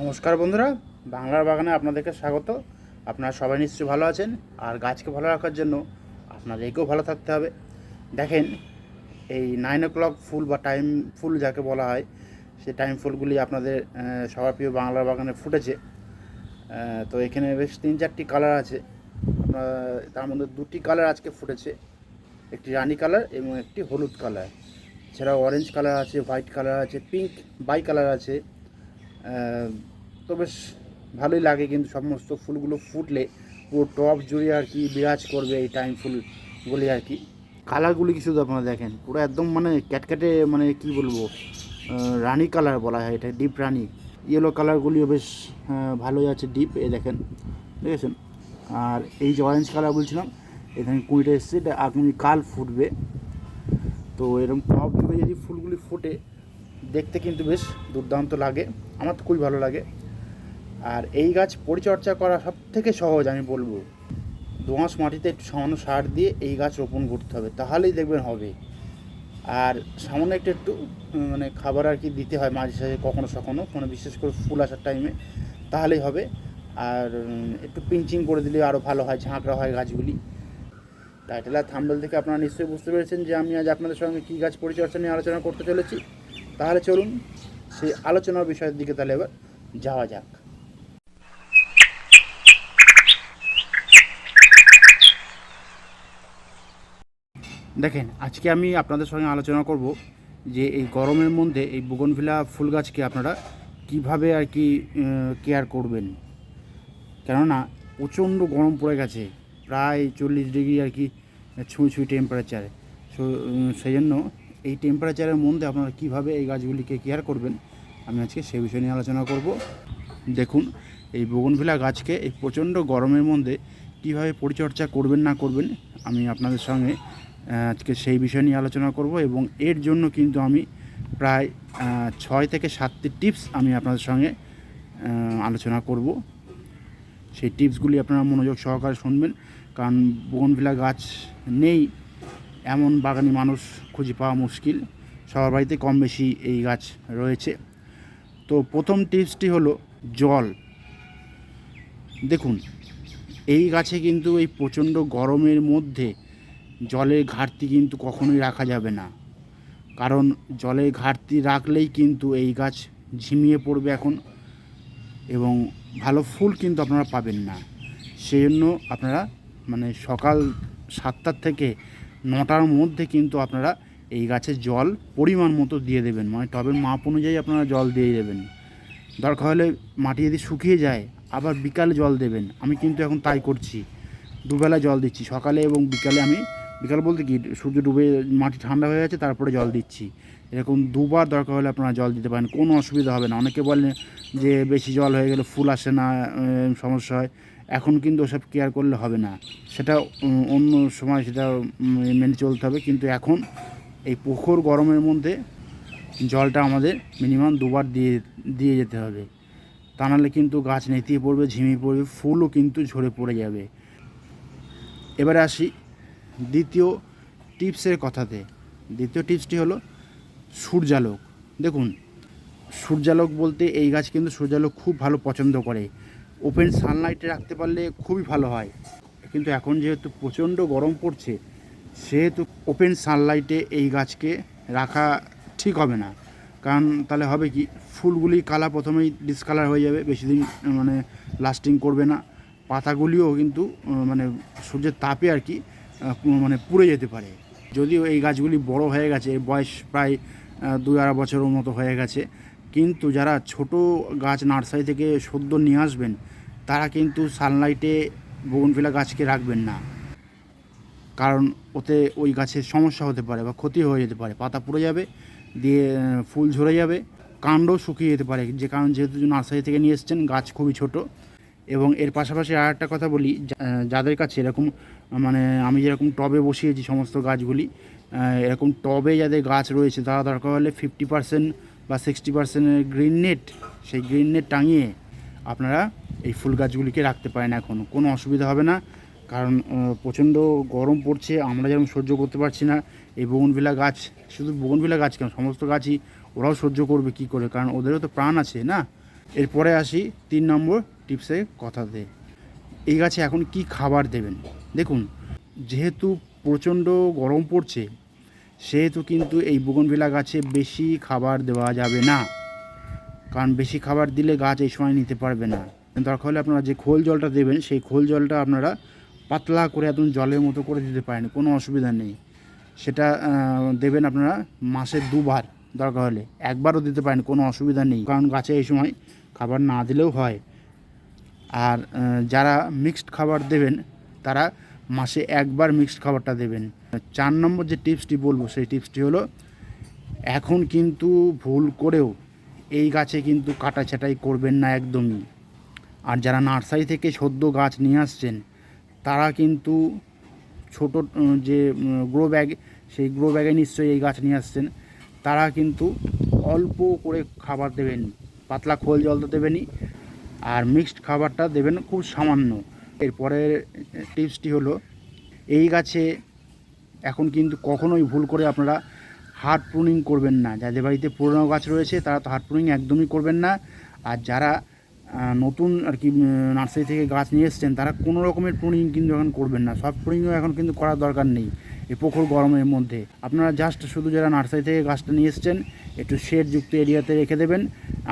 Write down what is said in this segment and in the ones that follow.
নমস্কার বন্ধুরা, বাংলার বাগানে আপনাদেরকে স্বাগত। আপনারা সবাই নিশ্চয়ই ভালো আছেন, আর গাছকে ভালো রাখার জন্য আপনাদেরকেও ভালো থাকতে হবে। দেখেন, এই নাইন ও ক্লক ফুল বা টাইম ফুল যাকে বলা হয় সেই টাইম ফুলগুলি আপনাদের সবার প্রিয় বাংলার বাগানে ফুটেছে। তো এখানে বেশ তিন চারটি কালার আছে। তার মধ্যে দুটি কালার আজকে ফুটেছে। একটি রানি কালার এবং একটি হলুদ কালার এছাড়াও অরেঞ্জ কালার আছে হোয়াইট কালার আছে পিঙ্ক বাই কালার আছে। তো বেশ ভালোই লাগে কিন্তু সমস্ত ফুলগুলো ফুটলে পুরো টপ জুড়ে আর কি বিরাজ করবে এই টাইম ফুলগুলি আর কি। কালারগুলি কি শুধু আপনারা দেখেন? পুরো একদম মানে ক্যাটক্যাটে মানে কি বলব রানি কালার বলা হয় এটা, ডিপ রানী। ইয়েলো কালারগুলিও বেশ ভালোই আছে ডিপ এ দেখেন ঠিক দেখেছেন? আর এই যে অরেঞ্জ কালার বলছিলাম, এখানে কুড়িটা এসছে, এটা আগামী কাল ফুটবে। তো এরকম টপ জুড়ে যদি ফুলগুলি ফোটে দেখতে কিন্তু বেশ দুর্দান্ত লাগে। আমার তো খুবই ভালো লাগে। আর এই গাছ পরিচর্যা করা সব থেকে সহজ আমি বলব। দোঁয়াশ মাটিতে একটু সামান্য সার দিয়ে এই গাছ রোপণ করতে হবে, তাহলেই দেখবেন হবে। আর সামান্য একটু একটু মানে খাবার আর কি দিতে হয় মাঝে সাঝে কখনো সখনো মানে বিশেষ করে ফুল আসার টাইমে তাহলেই হবে। আর একটু পিঞ্চিং করে দিলে আরও ভালো হয়, ঝাঁকড়া হয় গাছগুলি। টাইটেল আর থাম্বেল থেকে আপনারা নিশ্চয়ই বুঝতে পেরেছেন যে আমি আজ আপনাদের সঙ্গে কী গাছ পরিচর্যা নিয়ে আলোচনা করতে চলেছি। তাহলে চলুন সেই আলোচনার বিষয়ের দিকে তাহলে এবার যাওয়া যাক। দেখেন, আজকে আমি আপনাদের সঙ্গে আলোচনা করব যে এই গরমের মধ্যে এই বুগনভিলা ফুল গাছকে আপনারা কীভাবে আর কি কেয়ার করবেন। কেননা প্রচণ্ড গরম পড়ে গেছে, প্রায় চল্লিশ ডিগ্রি আর কি ছুঁই ছুঁই টেম্পারেচার সেই জন্য এই টেম্পারেচারের মধ্যে আপনারা কীভাবে এই গাছগুলিকে কেয়ার করবেন, আমি আজকে সেই বিষয় নিয়ে আলোচনা করব। দেখুন, এই বগনভিলা গাছকে এই প্রচণ্ড গরমের মধ্যে কীভাবে পরিচর্যা করবেন, না করবেন, আমি আপনাদের সঙ্গে আজকে সেই বিষয় নিয়ে আলোচনা করব এবং এর জন্য কিন্তু আমি প্রায় ছয় থেকে সাতটি টিপস আমি আপনাদের সঙ্গে আলোচনা করব। সেই টিপসগুলি আপনারা মনোযোগ সহকারে শুনবেন, কারণ বগনভিলা গাছ নেই এমন বাগানি মানুষ খুঁজে পাওয়া মুশকিল। সবার বাড়িতে কম বেশি এই গাছ রয়েছে। তো প্রথম টিপসটি হলো জল। দেখুন, এই গাছে কিন্তু এই প্রচণ্ড গরমের মধ্যে জলের ঘাটতি কিন্তু কখনোই রাখা যাবে না। কারণ জলের ঘাটতি রাখলেই কিন্তু এই গাছ ঝিমিয়ে পড়বে এখন এবং ভালো ফুল কিন্তু আপনারা পাবেন না। সেই জন্য আপনারা মানে সকাল সাতটার থেকে নটার মধ্যে কিন্তু আপনারা এই গাছে জল পরিমাণ মতো দিয়ে দেবেন। মানে টবের মাপ অনুযায়ী আপনারা জল দিয়ে দেবেন। দরকার হলে মাটি যদি শুকিয়ে যায়, আবার বিকালে জল দেবেন। আমি কিন্তু এখন তাই করছি। দুবেলা জল দিচ্ছি। সকালে এবং বিকালে আমি, বিকাল বলতে কি, সূর্য ডুবে, মাটি ঠান্ডা হয়ে গেছে, তারপরে জল দিচ্ছি। এরকম দুবার দরকার হলে আপনারা জল দিতে পারেন। কোনো অসুবিধা হবে না। অনেকে বলেন যে বেশি জল হয়ে গেলে ফুল আসে না সমস্যা হয়। এখন কিন্তু ওসব কেয়ার করলে হবে না। সেটা অন্য সময় সেটা মেনে চলতে হবে। কিন্তু এখন এই প্রখর গরমের মধ্যে জলটা আমাদের মিনিমাম দুবার দিয়ে দিয়ে যেতে হবে। তা নাহলে কিন্তু গাছ নেতিয়ে পড়বে, ঝিমিয়ে পড়বে, ফুলও কিন্তু ঝরে পড়ে যাবে। এবারে আসি দ্বিতীয় টিপসের কথাতে। দ্বিতীয় টিপসটি হলো সূর্যালোক। দেখুন, সূর্যালোক বলতে এই গাছ কিন্তু সূর্যালোক খুব ভালো পছন্দ করে। ওপেন সানলাইটে রাখতে পারলে খুবই ভালো হয়। কিন্তু এখন যেহেতু প্রচণ্ড গরম পড়ছে, সেহেতু ওপেন সানলাইটে এই গাছকে রাখা ঠিক হবে না। কারণ তাহলে হবে কি, ফুলগুলি কালার প্রথমেই ডিসকালার হয়ে যাবে বেশি দিন মানে লাস্টিং করবে না। পাতাগুলিও কিন্তু মানে সূর্যের তাপে আর কি মানে পুড়ে যেতে পারে। যদিও এই গাছগুলি বড় হয়ে গেছে বয়স প্রায় দুই আড়াই বছরের মতো হয়ে গেছে। কিন্তু যারা ছোট গাছ নার্সারি থেকে সদ্য নিয়ে আসবেন তারা কিন্তু সানলাইটে বগনভিলা গাছকে রাখবেন না। কারণ ওতে ওই গাছের সমস্যা হতে পারে বা ক্ষতি হয়ে যেতে পারে। পাতা পুড়ে যাবে, দিয়ে ফুল ঝরে যাবে কাণ্ডও শুকিয়ে যেতে পারে। যে কারণ যেহেতু নার্সারি থেকে নিয়ে এসছেন, গাছ খুবই ছোট। এবং এর পাশাপাশি আর একটা কথা বলি যাদের কাছে এরকম মানে আমি যেরকম টবে বসিয়েছি সমস্ত গাছগুলি এরকম টবে যাদের গাছ রয়েছে, তারা দরকার হলে ফিফটি পার্সেন্ট বা সিক্সটি পার্সেন্টের গ্রিন নেট সেই গ্রিন নেট টাঙিয়ে আপনারা এই ফুল গাছগুলিকে রাখতে পারেন এখন। কোনো অসুবিধা হবে না, কারণ প্রচণ্ড গরম পড়ছে, আমরা যেমন সহ্য করতে পারছি না, এই বগনভিলা গাছ, শুধু বগনভিলা গাছ কেন, সমস্ত গাছই ওরাও সহ্য করবে কি করে, কারণ ওদেরও তো প্রাণ আছে, না? এরপরে আসি তিন নম্বর টিপসের কথাতে। এই গাছে এখন কি খাবার দেবেন? দেখুন, যেহেতু প্রচণ্ড গরম পড়ছে, সেহেতু কিন্তু এই বুগনভিলা গাছে বেশি খাবার দেওয়া যাবে না। কারণ বেশি খাবার দিলে গাছ এই সময় নিতে পারবে না। দরকার হলে আপনারা যে খোল জলটা দেবেন, সেই খোল জলটা আপনারা পাতলা করে একদম জলের মতো করে দিতে পারেন, কোনো অসুবিধা নেই। সেটা দেবেন আপনারা মাসে দুবার দরকার হলে। একবারও দিতে পারেন, কোনো অসুবিধা নেই। কারণ গাছে এই সময় খাবার না দিলেও হয়। আর যারা মিক্সড খাবার দেবেন, তারা মাসে একবার মিক্সড খাবারটা দেবেন। চার নম্বর যে টিপসটি বলব, সেই টিপসটি হলো, এখন কিন্তু ভুল করেও এই গাছে কিন্তু কাটা ছাটাই করবেন না একদমই। আর যারা নার্সারি থেকে সদ্য গাছ নিয়ে আসছেন, তারা কিন্তু ছোট যে গ্রো ব্যাগ সেই গ্রো ব্যাগে নিশ্চয়ই এই গাছ নিয়ে আসছেন। তারা কিন্তু অল্প করে খাবার দেবেন, পাতলা খোল জল তো দেবেনই, আর মিক্সড খাবারটা দেবেন খুব সামান্য। এরপরের টিপসটি হলো, এই গাছে এখন কিন্তু কখনোই ভুল করে আপনারা হার্ড প্রুনিং করবেন না। যাদের বাড়িতে পুরনো গাছ রয়েছে, তারা তো হার্ড প্রুনিং একদমই করবেন না। আর যারা নতুন আর কি নার্সারি থেকে গাছ নিয়ে এসছেন, তারা কোনো রকমের প্রুনিং কিন্তু এখন করবেন না। সব প্রুনিংও এখন কিন্তু করার দরকার নেই এই প্রখর গরমের মধ্যে। আপনারা জাস্ট শুধু যারা নার্সারি থেকে গাছটা নিয়ে এসছেন, একটু শেডযুক্ত এরিয়াতে রেখে দেবেন।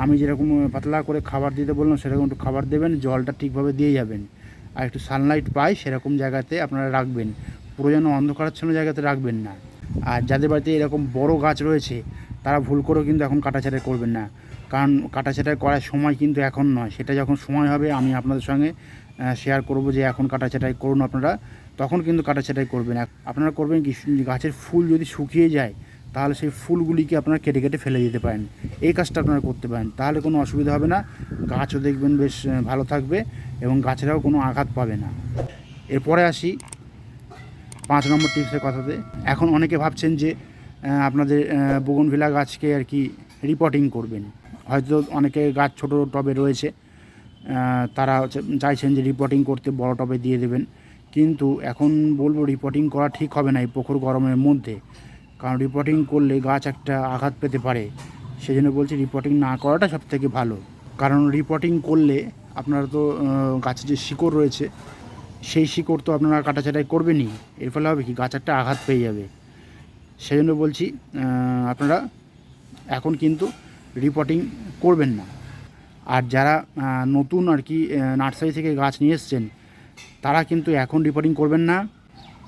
আমি যেরকম পাতলা করে খাবার দিতে বললাম, সেরকম একটু খাবার দেবেন, জলটা ঠিকভাবে দিয়ে যাবেন। আর একটু সানলাইট পায় সেরকম জায়গাতে আপনারা রাখবেন। পুরো যেন অন্ধকারাচ্ছন্ন জায়গাতে রাখবেন না। আর যাদের বাড়িতে এরকম বড় গাছ রয়েছে, তারা ভুল করেও কিন্তু এখন কাটাছাটাই করবেন না। কারণ কাটাছাটাই করার সময় কিন্তু এখন নয়। সেটা যখন সময় হবে, আমি আপনাদের সঙ্গে শেয়ার করব যে এখন কাটাছাটাই করুন আপনারা। তখন কিন্তু কাটাছাটাই করবেন। আপনারা করবেন কি গাছের ফুল যদি শুকিয়ে যায়, তাহলে সেই ফুলগুলিকে আপনারা কেটে কেটে ফেলে দিতে পারেন। এই কাজটা আপনারা করতে পারেন। তাহলে কোনো অসুবিধা হবে না। গাছও দেখবেন বেশ ভালো থাকবে এবং গাছেরাও কোনো আঘাত পাবে না। এরপরে আসি পাঁচ নম্বর টিপসের কথাতে। এখন অনেকে ভাবছেন যে আপনাদের বগনভিলা গাছকে আর কি রিপোর্টিং করবেন। হয়তো অনেকে গাছ ছোট টবে রয়েছে তারা চাইছেন যে রিপোর্টিং করতে বড় টবে দিয়ে দেবেন। কিন্তু এখন বলব রিপোর্টিং করা ঠিক হবে না এই প্রখর গরমের মধ্যে। কারণ রিপোর্টিং করলে গাছ একটা আঘাত পেতে পারে। সেই জন্য বলছি রিপোর্টিং না করাটা সব থেকে ভালো। কারণ রিপোর্টিং করলে আপনারা তো গাছের যে শিকড় রয়েছে সেই শিকড় তো আপনারা কাটাছাটাই করবেনই। এর ফলে হবে কি? গাছ একটা আঘাত পেয়ে যাবে। সেই জন্য বলছি আপনারা এখন কিন্তু রিপোর্টিং করবেন না। আর যারা নতুন আর কি নার্সারি থেকে গাছ নিয়ে এসছেন, তারা কিন্তু এখন রিপোর্টিং করবেন না।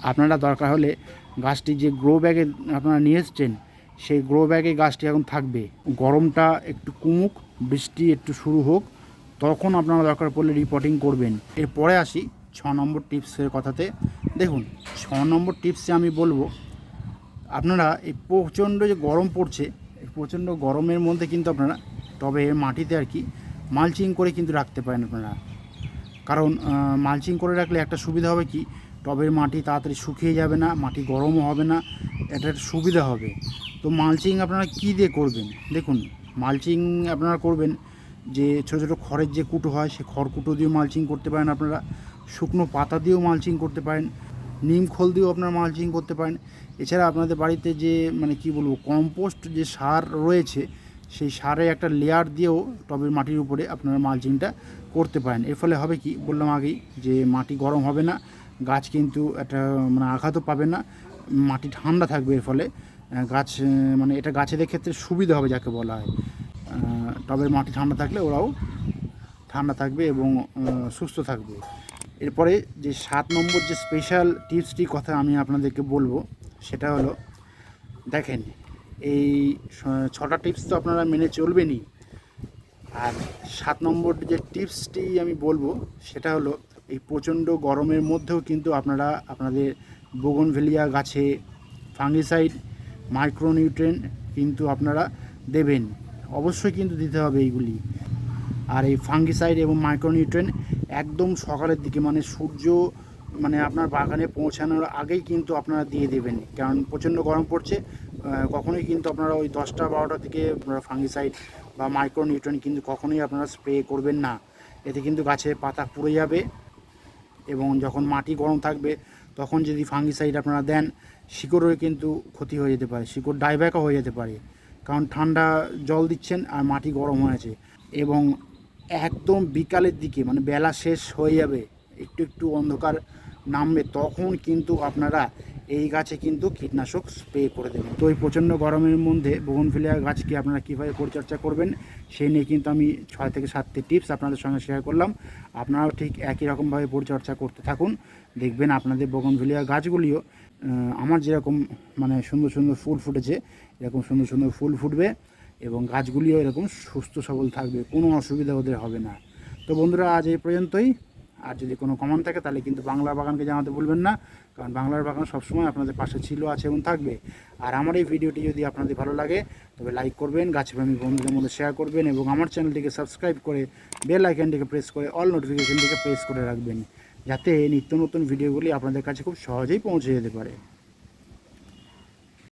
আপনারা দরকার হলে গাছটি যে গ্রো ব্যাগে আপনারা নিয়ে এসছেন, সেই গ্রো ব্যাগে গাছটি এখন থাকবে। গরমটা একটু কমুক, বৃষ্টি একটু শুরু হোক, তখন আপনারা দরকার পড়লে রিপোর্টিং করবেন। এরপরে আসি ছ নম্বর টিপসের কথাতে দেখুন, ছ নম্বর টিপসে আমি বলব, আপনারা এই প্রচণ্ড যে গরম পড়ছে প্রচণ্ড গরমের মধ্যে কিন্তু আপনারা তবে মাটিতে আর কি মালচিং করে কিন্তু রাখতে পারেন আপনারা। কারণ মালচিং করে রাখলে একটা সুবিধা হবে কি, টবের মাটি তাড়াতাড়ি শুকিয়ে যাবে না, মাটি গরমও হবে না, এটা একটা সুবিধা হবে। তো মালচিং আপনারা কী দিয়ে করবেন? দেখুন, মালচিং আপনারা করবেন যে ছোটো ছোটো খড়ের যে কুটো হয়, সে খড় কুটো দিয়েও মালচিং করতে পারেন আপনারা। শুকনো পাতা দিয়েও মালচিং করতে পারেন। নিম খোল দিয়েও আপনারা মালচিং করতে পারেন। এছাড়া আপনাদের বাড়িতে যে মানে কি বলব, কম্পোস্ট যে সার রয়েছে, সেই সারে একটা লেয়ার দিয়েও টবের মাটির উপরে আপনারা মালচিংটা করতে পারেন। এর ফলে হবে কি, বললাম আগেই যে মাটি গরম হবে না, গাছ কিন্তু একটা মানে আঘাতও পাবে না, মাটি ঠান্ডা থাকবে এর ফলে। গাছ মানে এটা গাছেদের ক্ষেত্রে সুবিধা হবে যাকে বলা হয়। টবের মাটি ঠান্ডা থাকলে ওরাও ঠান্ডা থাকবে এবং সুস্থ থাকবে। এরপরে যে সাত নম্বর যে স্পেশাল টিপসটির কথা আমি আপনাদেরকে বলব, সেটা হলো, দেখেন, এই ছটা টিপস তো আপনারা মেনে চলবেনই। আর সাত নম্বর যে টিপসটি আমি বলব, সেটা হলো, এই প্রচণ্ড গরমের মধ্যেও কিন্তু আপনারা আপনাদের বোগনভেলিয়া গাছে ফাঙ্গিসাইড মাইক্রোনিউট্রেন কিন্তু আপনারা দেবেন। অবশ্যই কিন্তু দিতে হবে এইগুলি। আর এই ফাঙ্গিসাইড এবং মাইক্রোনিউট্রেন একদম সকালের দিকে মানে সূর্য মানে আপনার বাগানে পৌঁছানোর আগেই কিন্তু আপনারা দিয়ে দেবেন। কারণ প্রচণ্ড গরম পড়ছে কখনোই কিন্তু আপনারা ওই দশটা, বারোটার দিকে ফাঙ্গিসাইড বা মাইক্রোনিউট্রেন কিন্তু কখনোই আপনারা স্প্রে করবেন না। এতে কিন্তু গাছের পাতা পুড়ে যাবে এবং যখন মাটি গরম থাকবে, তখন যদি ফাঙ্গিসাইড আপনারা দেন শিকড়ের কিন্তু ক্ষতি হয়ে যেতে পারে, শিকড় ডাইব্যাকও হয়ে যেতে পারে। কারণ ঠান্ডা জল দিচ্ছেন আর মাটি গরম হয়েছে এবং একদম বিকালের দিকে মানে বেলা শেষ হয়ে যাবে, একটু একটু অন্ধকার নামবে, তখন কিন্তু আপনারা এই গাছে কিন্তু কীটনাশক স্প্রে করে দেবেন। তো এই প্রচণ্ড গরমের মধ্যে বগনফিলিয়া গাছকে আপনারা কীভাবে পরিচর্যা করবেন সেই নিয়ে কিন্তু আমি ছয় থেকে সাতটি টিপস আপনাদের সঙ্গে শেয়ার করলাম। আপনারাও ঠিক একই রকমভাবে পরিচর্যা করতে থাকুন। দেখবেন আপনাদের বগনফিলিয়া গাছগুলিও আমার যেরকম মানে সুন্দর সুন্দর ফুল ফুটেছে, এরকম সুন্দর সুন্দর ফুল ফুটবে এবং গাছগুলিও এরকম সুস্থ সবল থাকবে, কোনো অসুবিধা ওদের হবে না। তো বন্ধুরা, আজ এই পর্যন্তই। আর যদি কোনো কমন থাকে, তাহলে কিন্তু বাংলা বাগানকে জানাতে ভুলবেন না, কারণ বাংলার বাগান সবসময় আপনাদের পাশে ছিল, আছে এবং থাকবে। আর আমার এই ভিডিওটি যদি আপনাদের ভালো লাগে, তবে লাইক করবেন গাছপ্রেমী বন্ধুদের মধ্যে শেয়ার করবেন এবং আমার চ্যানেলটিকে সাবস্ক্রাইব করে বেল আইকনটিকে প্রেস করে অল নোটিফিকেশনটিকে প্রেস করে রাখবেন। যাতে নিত্য নতুন ভিডিওগুলি আপনাদের কাছে খুব সহজেই পৌঁছে যেতে পারে।